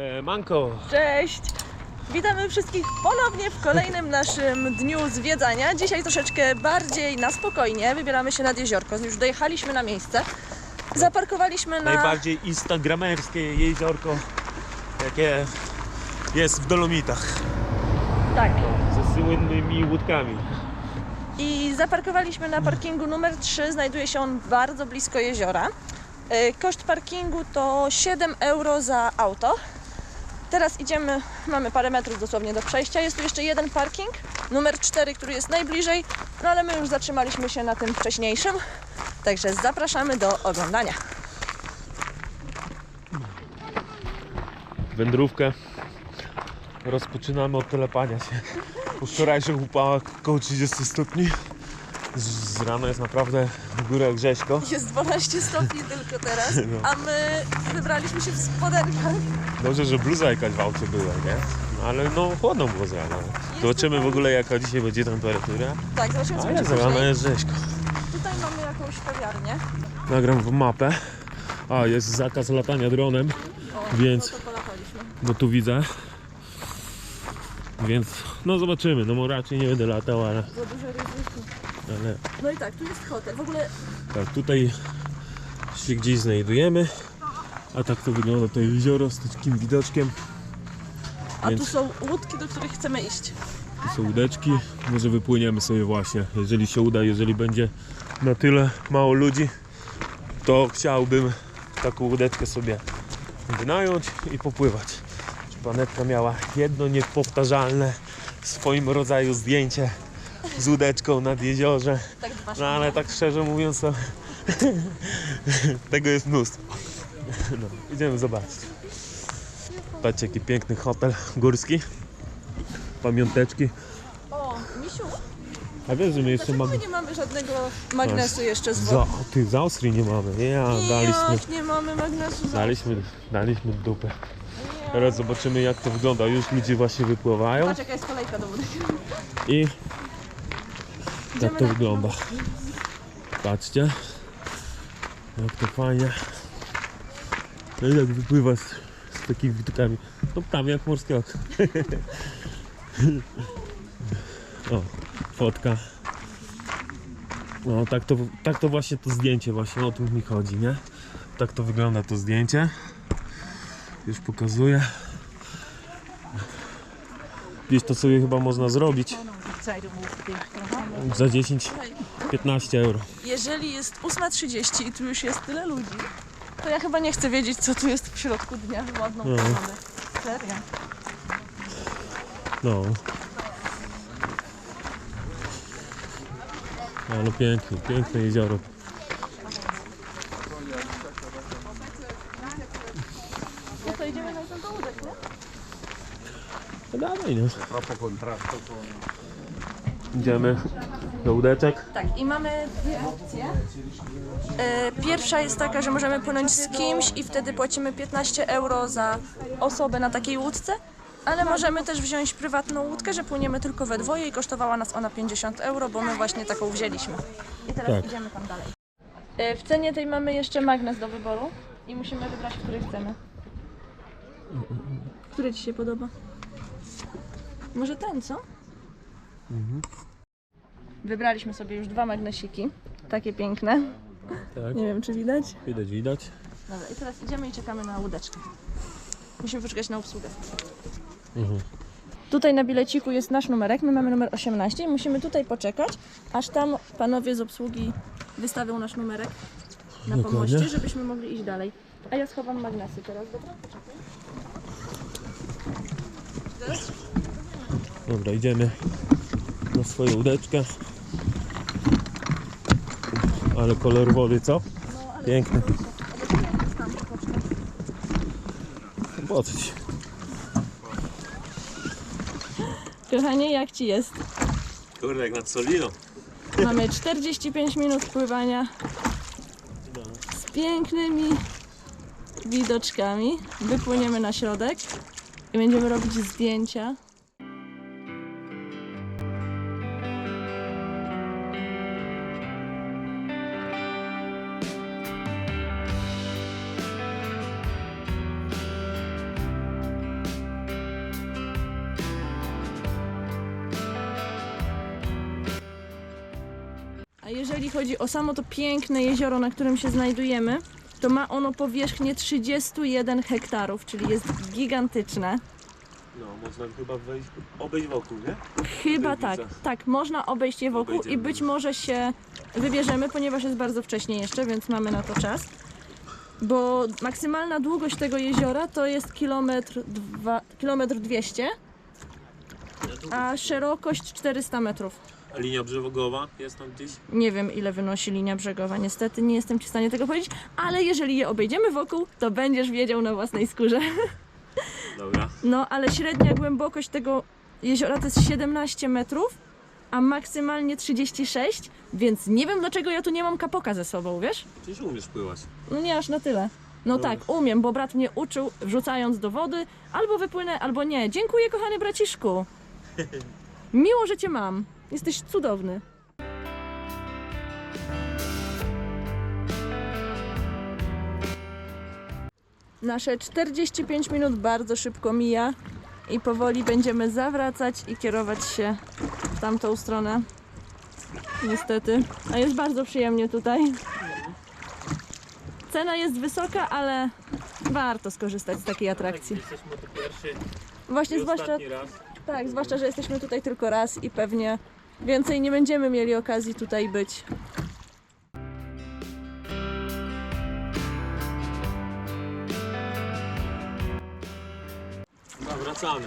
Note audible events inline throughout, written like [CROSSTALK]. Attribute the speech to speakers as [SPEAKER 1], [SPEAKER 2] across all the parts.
[SPEAKER 1] Siemanko!
[SPEAKER 2] Cześć! Witamy wszystkich ponownie w kolejnym naszym dniu zwiedzania. Dzisiaj troszeczkę bardziej na spokojnie. Wybieramy się nad jeziorko. Już dojechaliśmy na miejsce. Zaparkowaliśmy na.
[SPEAKER 1] Najbardziej instagramerskie jeziorko, jakie jest w Dolomitach.
[SPEAKER 2] Tak.
[SPEAKER 1] Ze słynnymi łódkami.
[SPEAKER 2] I zaparkowaliśmy na parkingu numer 3. Znajduje się on bardzo blisko jeziora. E, Koszt parkingu to 7 euro za auto. Teraz idziemy, mamy parę metrów dosłownie do przejścia. Jest tu jeszcze jeden parking, numer 4, który jest najbliżej, no ale my już zatrzymaliśmy się na tym wcześniejszym. Także zapraszamy do oglądania.
[SPEAKER 1] Wędrówkę rozpoczynamy od telepania się. Po wczorajszych upałach około 30 stopni. Z, z rana jest naprawdę w górach rzeźko.
[SPEAKER 2] Jest 12 stopni tylko teraz, [LAUGHS] a my wybraliśmy się w spodenkach.
[SPEAKER 1] Dobrze, że bluza jakaś w aucie była, nie? No, ale no chłodno było z rana. Zobaczymy w ogóle jaka dzisiaj będzie temperatura.
[SPEAKER 2] Tak, zobaczymy co
[SPEAKER 1] Ale
[SPEAKER 2] będzie
[SPEAKER 1] z rana jest rzeźko.
[SPEAKER 2] Tutaj mamy jakąś kawiarnię.
[SPEAKER 1] Nagram w mapę. A, jest zakaz latania dronem,
[SPEAKER 2] O,
[SPEAKER 1] Więc-
[SPEAKER 2] No polataliśmy.
[SPEAKER 1] bo tu widzę. Więc no zobaczymy. No raczej nie będę latał, ale,
[SPEAKER 2] Za duże ryzyko.
[SPEAKER 1] Ale
[SPEAKER 2] No i tak, tu jest hotel. W ogóle
[SPEAKER 1] tak, tutaj się gdzieś znajdujemy. A tak to wygląda to jezioro z takim widoczkiem.
[SPEAKER 2] A
[SPEAKER 1] Więc-
[SPEAKER 2] tu są łódki, do których chcemy iść.
[SPEAKER 1] Tu są łódeczki. Może wypłyniemy sobie właśnie, jeżeli się uda, jeżeli będzie na tyle mało ludzi, to chciałbym taką łódeczkę sobie wynająć i popływać. Panetka miała jedno niepowtarzalne w swoim rodzaju zdjęcie z łódeczką nad jeziorze.
[SPEAKER 2] Tak
[SPEAKER 1] No ale tak szczerze mówiąc to [LAUGHS] tego jest mnóstwo. No, idziemy zobaczyć. Patrzcie jaki piękny hotel górski. Pamiąteczki.
[SPEAKER 2] O, Misiu,
[SPEAKER 1] A wiesz, że my jeszcze
[SPEAKER 2] dlaczego
[SPEAKER 1] mamy...
[SPEAKER 2] my nie mamy żadnego magnesu jeszcze z
[SPEAKER 1] Za,
[SPEAKER 2] wody?
[SPEAKER 1] ty, z Austrii nie mamy. Ja, daliśmy,
[SPEAKER 2] Jak nie mamy magnesu z
[SPEAKER 1] daliśmy, daliśmy dupę. Teraz zobaczymy jak to wygląda. Już ludzie właśnie wypływają
[SPEAKER 2] Patrz jaka jest kolejka do wody.
[SPEAKER 1] i tak to wygląda. Patrzcie. Jak to fajnie. No i jak wypływa z, z takimi widokami. No prawie jak morskie oko. [LAUGHS] O, fotka. No tak to, tak to właśnie to zdjęcie właśnie o tym mi chodzi, nie? Tak to wygląda to zdjęcie. Już pokazuję. Gdzieś to sobie chyba można zrobić za 10-15 euro.
[SPEAKER 2] Jeżeli jest 8.30 i tu już jest tyle ludzi, to ja chyba nie chcę wiedzieć, co tu jest w środku dnia. Ładną
[SPEAKER 1] No.
[SPEAKER 2] pogodę. Serio.
[SPEAKER 1] No. Ale piękne, piękne jezioro.
[SPEAKER 2] No to idziemy na ten łódek, nie?
[SPEAKER 1] No dawaj, no. Idziemy do łódeczek.
[SPEAKER 2] Tak, i mamy dwie opcje. E, Pierwsza jest taka, że możemy płynąć z kimś i wtedy płacimy 15 euro za osobę na takiej łódce, ale możemy też wziąć prywatną łódkę, że płyniemy tylko we dwoje i kosztowała nas ona 50 euro, bo my właśnie taką wzięliśmy. I teraz
[SPEAKER 1] Tak.
[SPEAKER 2] idziemy tam dalej. E, W cenie tej mamy jeszcze magnes do wyboru i musimy wybrać, który chcemy. Który Ci się podoba? Może ten, co? Wybraliśmy sobie już dwa magnesiki, takie piękne.
[SPEAKER 1] Tak,
[SPEAKER 2] Nie wiem, czy widać.
[SPEAKER 1] widać, widać.
[SPEAKER 2] Dobra, i teraz idziemy i czekamy na łódeczkę. Musimy poczekać na obsługę.
[SPEAKER 1] Mhm.
[SPEAKER 2] Tutaj na bileciku jest nasz numerek, my mamy numer 18 i musimy tutaj poczekać, aż tam panowie z obsługi wystawią nasz numerek na
[SPEAKER 1] Dokładnie.
[SPEAKER 2] pomoście, żebyśmy mogli iść dalej. A ja schowam magnesy teraz, dobra? Poczekaj.
[SPEAKER 1] Dobra, idziemy na swoją łódeczkę. Ale kolor wody, co? Piękny. ci?
[SPEAKER 2] Kochanie, jak Ci jest?
[SPEAKER 1] Kurde, jak nad Soliną.
[SPEAKER 2] Mamy 45 minut pływania z pięknymi widoczkami. Wypłyniemy na środek i będziemy robić zdjęcia. Jeżeli chodzi o samo to piękne jezioro, na którym się znajdujemy, to ma ono powierzchnię 31 hektarów, czyli jest gigantyczne.
[SPEAKER 1] No, można chyba wejść, obejść wokół, nie?
[SPEAKER 2] Chyba tak, tak, można obejść je wokół i
[SPEAKER 1] Obejdziemy.
[SPEAKER 2] być może się wybierzemy, ponieważ jest bardzo wcześnie jeszcze, więc mamy na to czas. Bo maksymalna długość tego jeziora to jest kilometr, dwa, kilometr 200, a szerokość 400 metrów.
[SPEAKER 1] Linia brzegowa jest tam gdzieś?
[SPEAKER 2] Nie wiem ile wynosi linia brzegowa, niestety nie jestem Ci w stanie tego powiedzieć, ale jeżeli je obejdziemy wokół, to będziesz wiedział na własnej skórze. [LAUGHS]
[SPEAKER 1] Dobra.
[SPEAKER 2] No, ale średnia głębokość tego jeziora to jest 17 metrów, a maksymalnie 36, więc nie wiem dlaczego ja tu nie mam kapoka ze sobą, wiesz?
[SPEAKER 1] Przecież umiesz pływać.
[SPEAKER 2] No nie aż na tyle. No
[SPEAKER 1] Dobra.
[SPEAKER 2] tak, umiem, bo brat mnie uczył, wrzucając do wody, albo wypłynę, albo nie. Dziękuję, kochany braciszku. [LAUGHS] Miło, że cię mam. Jesteś cudowny. Nasze 45 minut bardzo szybko mija i powoli będziemy zawracać i kierować się w tamtą stronę. Niestety. A jest bardzo przyjemnie tutaj. Cena jest wysoka, ale warto skorzystać z takiej atrakcji.
[SPEAKER 1] Jesteśmy tu pierwszy
[SPEAKER 2] Właśnie zwłaszcza,
[SPEAKER 1] ostatni raz.
[SPEAKER 2] Tak, zwłaszcza, że jesteśmy tutaj tylko raz i pewnie więcej nie będziemy mieli okazji tutaj być.
[SPEAKER 1] Wracamy.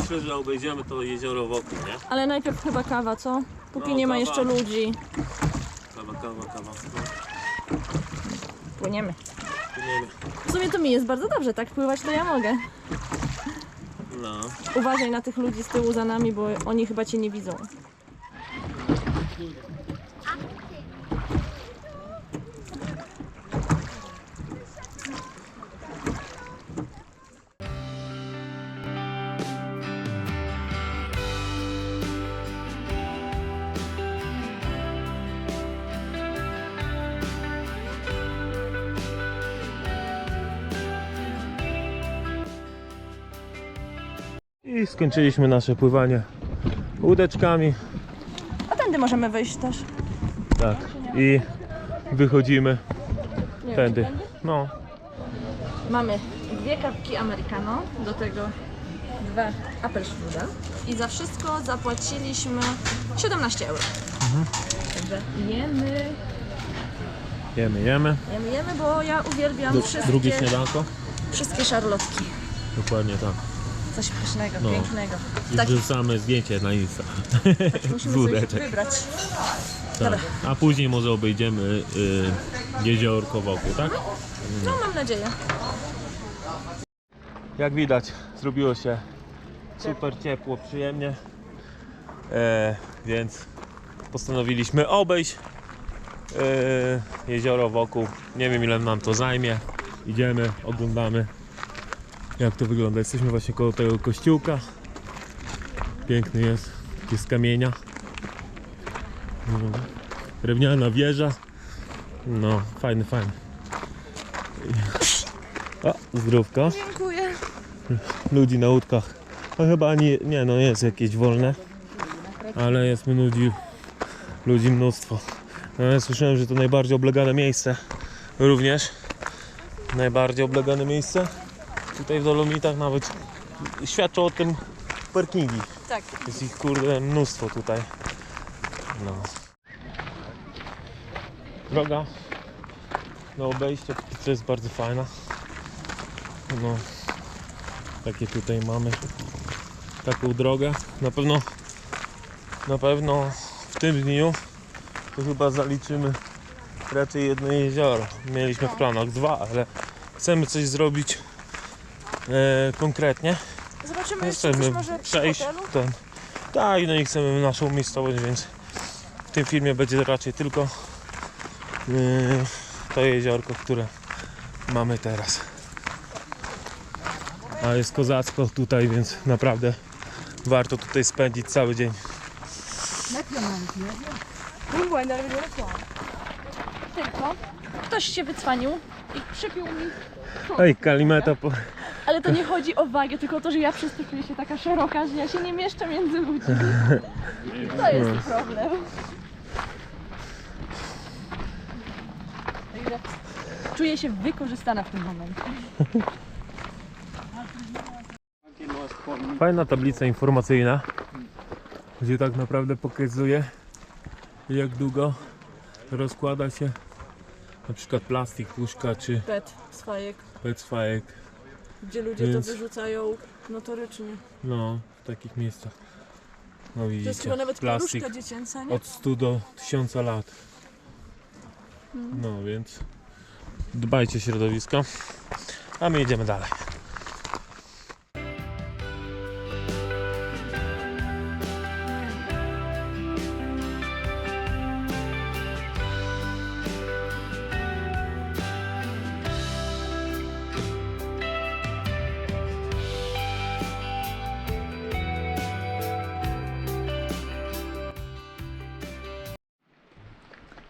[SPEAKER 1] Myślę, że obejdziemy to jezioro wokół, nie?
[SPEAKER 2] Ale najpierw chyba kawa, co? Póki
[SPEAKER 1] No,
[SPEAKER 2] nie ma
[SPEAKER 1] kawa.
[SPEAKER 2] jeszcze ludzi.
[SPEAKER 1] Kawa, kawa, kawa. No,
[SPEAKER 2] Płyniemy.
[SPEAKER 1] płyniemy.
[SPEAKER 2] W sumie to mi jest bardzo dobrze, tak pływać to ja mogę.
[SPEAKER 1] No.
[SPEAKER 2] Uważaj na tych ludzi z tyłu za nami, bo oni chyba cię nie widzą.
[SPEAKER 1] I skończyliśmy nasze pływanie łódeczkami.
[SPEAKER 2] A tędy możemy wyjść też.
[SPEAKER 1] Tak. I wychodzimy
[SPEAKER 2] Nie
[SPEAKER 1] tędy. No.
[SPEAKER 2] Mamy dwie kawki americano, do tego dwa apelstrudel i za wszystko zapłaciliśmy 17 euro. Także jemy,
[SPEAKER 1] Jemy, jemy.
[SPEAKER 2] jemy, jemy, bo ja uwielbiam
[SPEAKER 1] Du-
[SPEAKER 2] wszystkie,
[SPEAKER 1] drugie śniadanko?
[SPEAKER 2] wszystkie szarlotki.
[SPEAKER 1] Dokładnie tak.
[SPEAKER 2] Coś pysznego,
[SPEAKER 1] No.
[SPEAKER 2] pięknego.
[SPEAKER 1] I
[SPEAKER 2] Tak,
[SPEAKER 1] wrzucamy zdjęcie na Insta.
[SPEAKER 2] musimy coś
[SPEAKER 1] łódeczek.
[SPEAKER 2] wybrać.
[SPEAKER 1] Tak. A później może obejdziemy y, jeziorko wokół, tak?
[SPEAKER 2] No mam nadzieję.
[SPEAKER 1] Jak widać, zrobiło się super ciepło, przyjemnie. E, więc postanowiliśmy obejść e, jezioro wokół. Nie wiem ile nam to zajmie. Idziemy, oglądamy jak to wygląda. Jesteśmy właśnie koło tego kościółka. Piękny jest, taki z kamienia. No, drewniana wieża. No, fajny, fajny. O, zdrówko
[SPEAKER 2] Dziękuję.
[SPEAKER 1] ludzi na łódkach. No chyba nie, nie no jest jakieś wolne, ale jest ludzi, ludzi mnóstwo. No, ja słyszałem, że to najbardziej oblegane miejsce również. Najbardziej oblegane miejsce. Tutaj w Dolomitach nawet świadczą o tym parkingi.
[SPEAKER 2] Tak.
[SPEAKER 1] Jest ich kurde mnóstwo tutaj. No. Droga na obejście to jest bardzo fajna. No. Takie tutaj mamy taką drogę. Na pewno na pewno w tym dniu to chyba zaliczymy raczej jedno jezioro. Mieliśmy w planach dwa, ale chcemy coś zrobić e, konkretnie.
[SPEAKER 2] Zobaczymy jeszcze coś
[SPEAKER 1] Chcemy
[SPEAKER 2] może
[SPEAKER 1] przejść ten. Tak, no i chcemy naszą miejscowość, więc w tym filmie będzie raczej tylko yy, to jeziorko, które mamy teraz. A jest kozacko tutaj, więc naprawdę warto tutaj spędzić cały dzień.
[SPEAKER 2] Tylko ktoś się wycwanił i przypił mi.
[SPEAKER 1] Ej, kalimeta po...
[SPEAKER 2] Ale to nie chodzi o wagę, tylko o to, że ja przez to czuję się taka szeroka, że ja się nie mieszczę między ludźmi. To jest problem. Także czuję się wykorzystana w tym momencie.
[SPEAKER 1] Fajna tablica informacyjna, gdzie tak naprawdę pokazuje jak długo rozkłada się na przykład plastik, puszka czy
[SPEAKER 2] PET z fajek,
[SPEAKER 1] PET z fajek.
[SPEAKER 2] Gdzie ludzie
[SPEAKER 1] Więc-
[SPEAKER 2] to wyrzucają notorycznie.
[SPEAKER 1] No, w takich miejscach. No
[SPEAKER 2] To jest
[SPEAKER 1] widzicie,
[SPEAKER 2] chyba nawet
[SPEAKER 1] plastik
[SPEAKER 2] dziecięca, nie?
[SPEAKER 1] od 100 do 1000 lat. No więc dbajcie o środowisko, a my jedziemy dalej.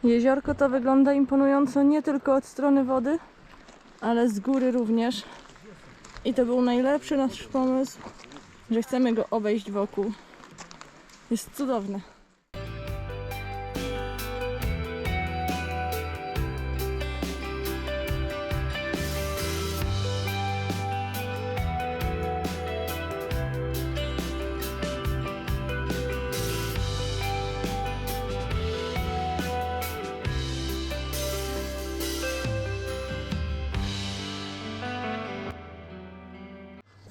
[SPEAKER 2] Jeziorko to wygląda imponująco nie tylko od strony wody, ale z góry również. I to był najlepszy nasz pomysł, że chcemy go obejść wokół. Jest cudowne.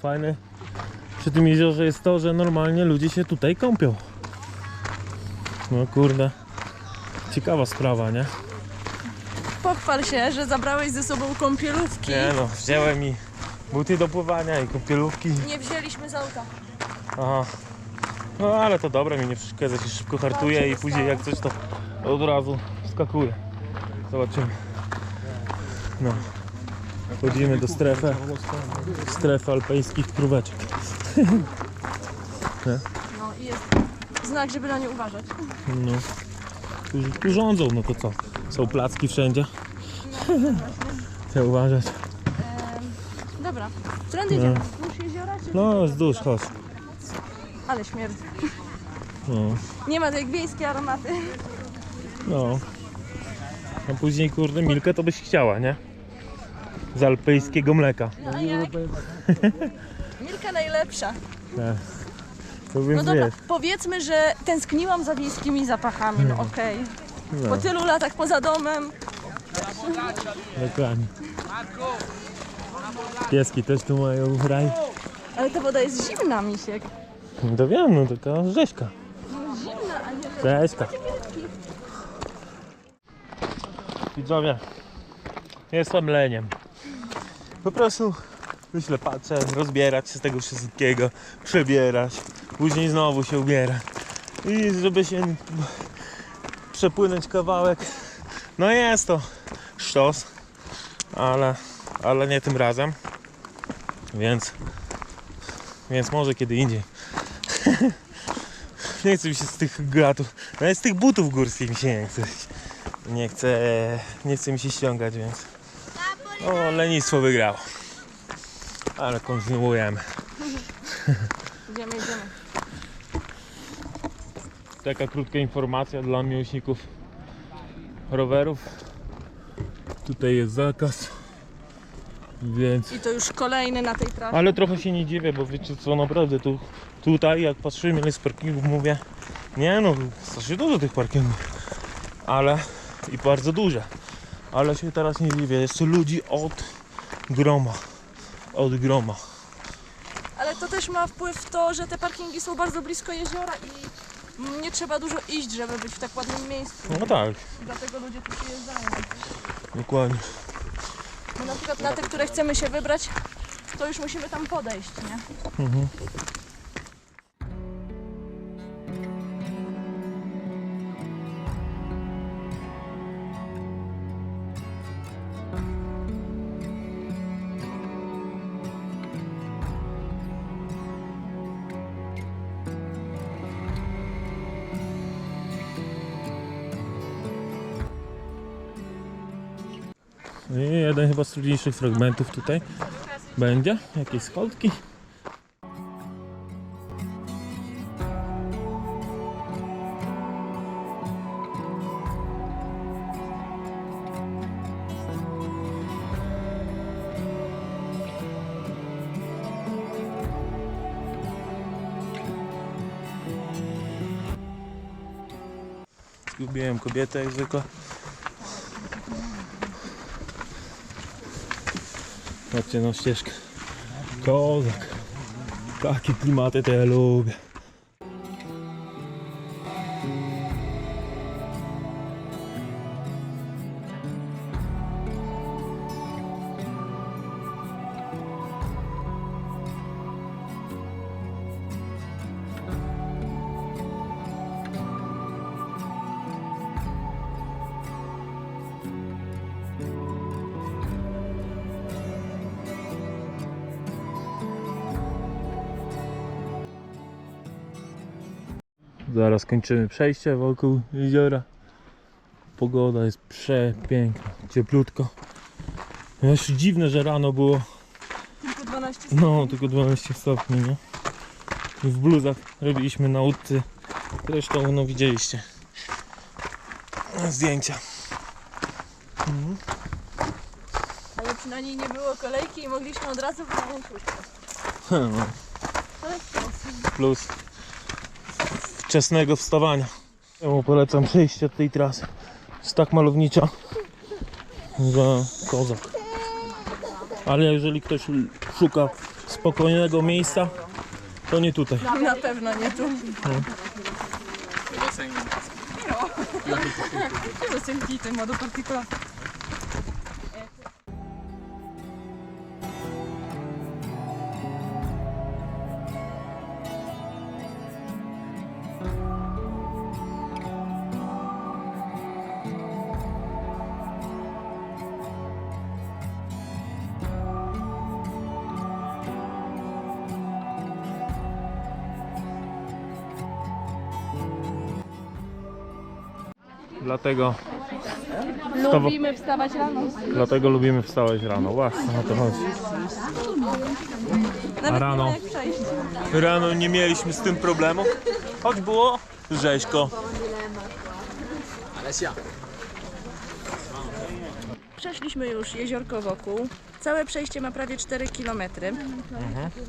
[SPEAKER 1] Fajne przy tym jeziorze jest to, że normalnie ludzie się tutaj kąpią. No kurde, ciekawa sprawa, nie?
[SPEAKER 2] Pochwal się, że zabrałeś ze sobą kąpielówki.
[SPEAKER 1] Nie no, wziąłem mi buty do pływania i kąpielówki.
[SPEAKER 2] Nie wzięliśmy z auta.
[SPEAKER 1] Aha. No ale to dobre, mi nie przeszkadza, się szybko hartuje i później jak coś to od razu skakuje. Zobaczymy. No. Wchodzimy do strefy, strefy alpejskich króweczek. [LAUGHS]
[SPEAKER 2] No i jest znak, żeby na nie uważać.
[SPEAKER 1] No. Tu, tu rządzą, no to co? Są placki wszędzie. Trzeba uważać.
[SPEAKER 2] Dobra, którędy idziemy? Wzdłuż jeziora czy...
[SPEAKER 1] No, wzdłuż, chodź.
[SPEAKER 2] Ale śmierdzi.
[SPEAKER 1] No,
[SPEAKER 2] Nie ma jak wiejskie aromaty.
[SPEAKER 1] no. A później, kurde, Milkę to byś chciała, nie? Z alpejskiego mleka.
[SPEAKER 2] No? Milka najlepsza.
[SPEAKER 1] Tak. To
[SPEAKER 2] No dobra,
[SPEAKER 1] wiesz.
[SPEAKER 2] powiedzmy, że tęskniłam za wiejskimi zapachami, no okej.
[SPEAKER 1] No,
[SPEAKER 2] Po tylu latach poza domem,
[SPEAKER 1] dokładnie. Pieski też tu mają raj.
[SPEAKER 2] ale ta woda jest zimna, misiek.
[SPEAKER 1] No to wiem, no taka rzeźka.
[SPEAKER 2] Zimna, a nie...
[SPEAKER 1] Rzeźka. Widzowie, jestem leniem. Po prostu myślę, patrzę, rozbierać się z tego wszystkiego, przebierać, później znowu się ubierać. I żeby się przepłynąć kawałek, no jest to sztos, ale, ale nie tym razem. Więc, więc może kiedy indziej. [LAUGHS] Nie chcę mi się z tych gratów, nawet z tych butów górskich mi się nie chce. Nie chcę, nie chce mi się ściągać, więc o, lenistwo wygrało. Ale kontynuujemy.
[SPEAKER 2] Idziemy, idziemy.
[SPEAKER 1] Taka krótka informacja dla miłośników rowerów. Tutaj jest zakaz, więc
[SPEAKER 2] I to już kolejny na tej trasie.
[SPEAKER 1] Ale trochę się nie dziwię, bo wiecie co, naprawdę tu, tutaj jak patrzyłem ile parkingów mówię, nie no, strasznie dużo tych parkingów, ale i bardzo duże, ale się teraz nie dziwię, jeszcze ludzi od groma, od groma.
[SPEAKER 2] Ale to też ma wpływ w to, że te parkingi są bardzo blisko jeziora i nie trzeba dużo iść, żeby być w tak ładnym miejscu.
[SPEAKER 1] No tak,
[SPEAKER 2] Dlatego ludzie tu przyjeżdżają.
[SPEAKER 1] dokładnie.
[SPEAKER 2] Bo na przykład na te, które chcemy się wybrać, to już musimy tam podejść, nie?
[SPEAKER 1] Mhm. No i jeden chyba z trudniejszych fragmentów tutaj będzie. Jakieś schodki. Zgubiłem kobietę jak zwykle. Chodźcie na ścieżkę. Kozak. Takie klimaty ja lubię. Zaraz kończymy przejście wokół jeziora. Pogoda jest przepiękna, cieplutko. No Jeszcze dziwne, że rano było
[SPEAKER 2] Tylko 12
[SPEAKER 1] no tylko 12 stopni, nie? W bluzach robiliśmy na łódce. Zresztą no widzieliście zdjęcia.
[SPEAKER 2] Ale przynajmniej nie było kolejki i mogliśmy od razu w nową puścić.
[SPEAKER 1] No,
[SPEAKER 2] jest plus.
[SPEAKER 1] Wczesnego wstawania. Ja mu polecam przejście tej trasy. Jest tak malownicza, że kozak. Ale jeżeli ktoś szuka spokojnego miejsca, to nie tutaj.
[SPEAKER 2] Na pewno nie tu. Io sentito in modo particolare.
[SPEAKER 1] Dlatego,
[SPEAKER 2] Lubimy wstawać rano.
[SPEAKER 1] dlatego lubimy wstawać rano. Właśnie o to chodzi.
[SPEAKER 2] Nawet
[SPEAKER 1] rano? Rano nie mieliśmy z tym problemu, choć było rzeźko.
[SPEAKER 2] Przeszliśmy już jeziorko wokół. Całe przejście ma prawie 4 km.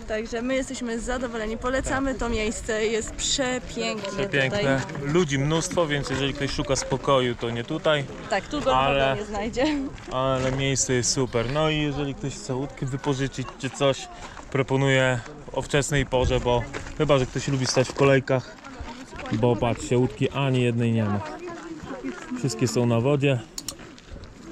[SPEAKER 2] Także my jesteśmy zadowoleni. Polecamy to miejsce. Jest przepięknie
[SPEAKER 1] Piękne.
[SPEAKER 2] tutaj.
[SPEAKER 1] Ludzi mnóstwo, więc jeżeli ktoś szuka spokoju, to nie tutaj.
[SPEAKER 2] Tak, tu go
[SPEAKER 1] Ale-
[SPEAKER 2] nie znajdzie.
[SPEAKER 1] Ale miejsce jest super. No i jeżeli ktoś chce łódkę wypożyczyć czy coś, proponuję o wczesnej porze, bo chyba, że ktoś lubi stać w kolejkach, bo patrzcie, łódki ani jednej nie ma. Wszystkie są na wodzie.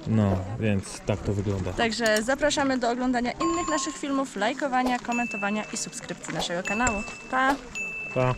[SPEAKER 1] No, więc tak to wygląda.
[SPEAKER 2] Także zapraszamy do oglądania innych naszych filmów, lajkowania, komentowania i subskrypcji naszego kanału. Pa!
[SPEAKER 1] Pa.